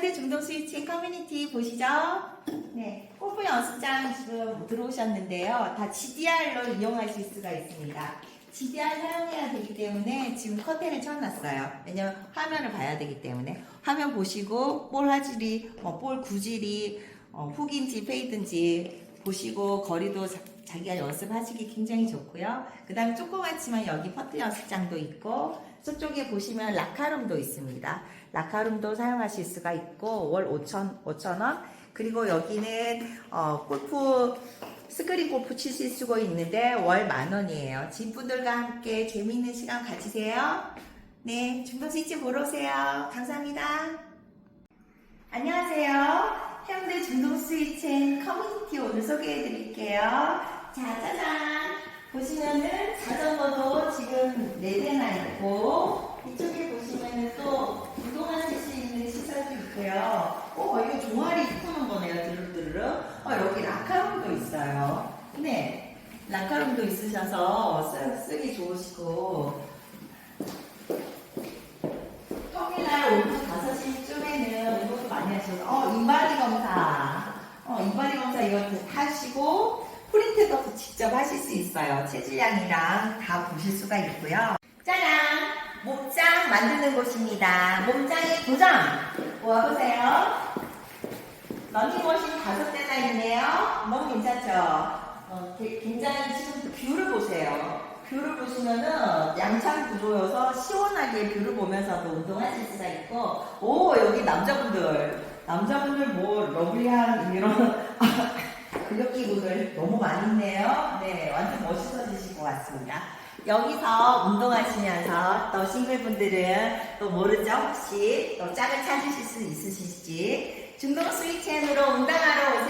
해운대 중동 스위치 커뮤니티 보시죠? 네, 골프 연습장 지금 들어오셨는데요. 다 GDR로 이용하실 수가 있습니다. GDR 사용해야 되기 때문에 지금 커튼을 쳐놨어요. 왜냐면 화면을 봐야 되기 때문에 화면 보시고 볼 화질이, 어, 볼 구질이 어, 훅인지 페이든지 보시고 거리도 자, 자기가 연습하시기 굉장히 좋고요. 그 다음에 조그맣지만 여기 퍼트 연습장도 있고 저쪽에 보시면 라카룸도 있습니다. 라카룸도 사용하실 수가 있고 월 5천 5천 원. 그리고 여기는 어, 골프 스크린 골프 치실 수가 있는데 월 만 원이에요. 집분들과 함께 재미있는 시간 가지세요. 네, 중동 스위치 보러 오세요. 감사합니다. 안녕하세요. 해운대 중동 스위치 커뮤니티 오늘 소개해 드릴게요. 자, 짜잔! 보시면은 자전거도 지금 4대나 있고, 이쪽에 보시면은 또 운동하실 수 있는 시설도 있고요. 어, 이거 종아리 푸는 거네요, 드르르르. 어, 여기 라카룸도 있어요. 네. 라카룸도 있으셔서 쓰, 쓰기 좋으시고, 평일날 오후 5시쯤에는 운동도 많이 하셔서, 어, 인바디 검사. 어, 인바디 검사 이거 하시고, 프린트도 직접 하실 수 있어요. 체질량이랑 다 보실 수가 있고요. 짜란! 몸짱 만드는 곳입니다. 몸짱의 도장! 모아보세요. 러닝머신 다섯 대나 있네요. 너무 괜찮죠? 어, 게- 굉장히 지금 뷰를 보세요. 뷰를 보시면은 양창 구조여서 시원하게 뷰를 보면서도 운동하실 수가 있고, 오, 여기 남자분들. 남자분들 뭐, 러블리한 이런 근력 기구들 너무 많이 있네요. 네, 완전 멋있어지실 것 같습니다. 여기서 운동하시면서 또 싱글분들은 또 모르죠? 혹시 또 짝을 찾으실 수 있으실지 중동 스위치엔으로 운동하러